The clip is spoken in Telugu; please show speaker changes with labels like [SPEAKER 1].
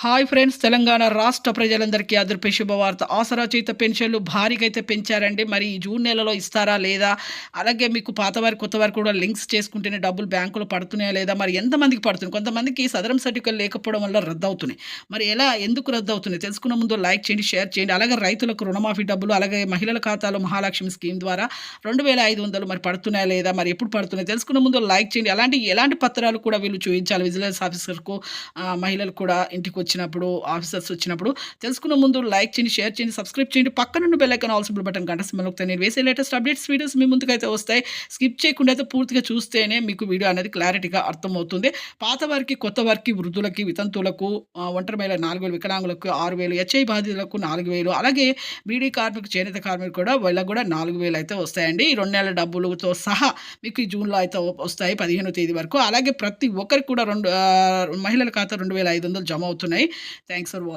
[SPEAKER 1] హాయ్ ఫ్రెండ్స్ తెలంగాణ రాష్ట్ర ప్రజలందరికీ అదృపే శుభవార్త. ఆసరాచేత పెన్షన్లు భారీగా అయితే పెంచారండి. మరి ఈ జూన్ నెలలో ఇస్తారా లేదా? అలాగే మీకు పాతవారి కొత్తవారి కూడా లింక్స్ చేసుకుంటేనే డబ్బులు బ్యాంకులో పడుతున్నాయా లేదా? మరి ఎంతమందికి పడుతుంది కొంతమందికి సదరం సర్టిఫికేట్ లేకపోవడం వల్ల రద్దు అవుతున్నాయి మరి ఎలా ఎందుకు రద్దు అవుతున్నాయి తెలుసుకున్న ముందు లైక్ చేయండి షేర్ చేయండి. అలాగే రైతులకు రుణమాఫీ డబ్బులు అలాగే మహిళల ఖాతాలో మహాలక్ష్మి స్కీమ్ ద్వారా రెండు వేల ఐదు వందలు మరి పడుతున్నాయా లేదా? మరి ఎప్పుడు పడుతున్నాయి? తెలుసుకున్న ముందు లైక్ చేయండి. అలాంటి ఎలాంటి పత్రాలు కూడా వీళ్ళు చూపించాలి? విజిలెన్స్ ఆఫీసర్కు మహిళలు కూడా ఇంటికి వచ్చినప్పుడు ఆఫీసర్స్ వచ్చినప్పుడు తెలుసుకున్న ముందు లైక్ చేయండి షేర్ చేయండి సబ్స్క్రైబ్ చేయండి. పక్కనున్న బెల్లైకన్ ఐకాన్ ఆల్సిబుల్ బటన్ గంట సింబల్ నేను వేసే లేటెస్ట్ అప్డేట్స్ వీడియోస్ మీ ముందుకైతే వస్తాయి. స్కిప్ చేయకుండా అయితే పూర్తిగా చూస్తేనే మీకు వీడియో అనేది క్లారిటీగా అర్థమవుతుంది. పాత వారికి కొత్త వారికి వృద్ధులకి వితంతువులకు ఒంటరి మహిళ నాలుగు వేలు వికలాంగులకు ఆరు వేలు హెచ్ఐ బాధితులకు నాలుగు వేలు అలాగే బీడీ కార్మికు చేనేత కార్మికులు కూడా వీళ్ళకి కూడా నాలుగు వేలు అయితే వస్తాయండి. ఈ రెండు నెలల డబ్బులతో సహా మీకు ఈ జూన్లో అయితే వస్తాయి పదిహేనో తేదీ వరకు. అలాగే ప్రతి ఒక్కరికి కూడా రెండు మహిళల ఖాతా రెండు వేల ఐదు వందలు జమ అవుతున్నాయి. Thanks for watching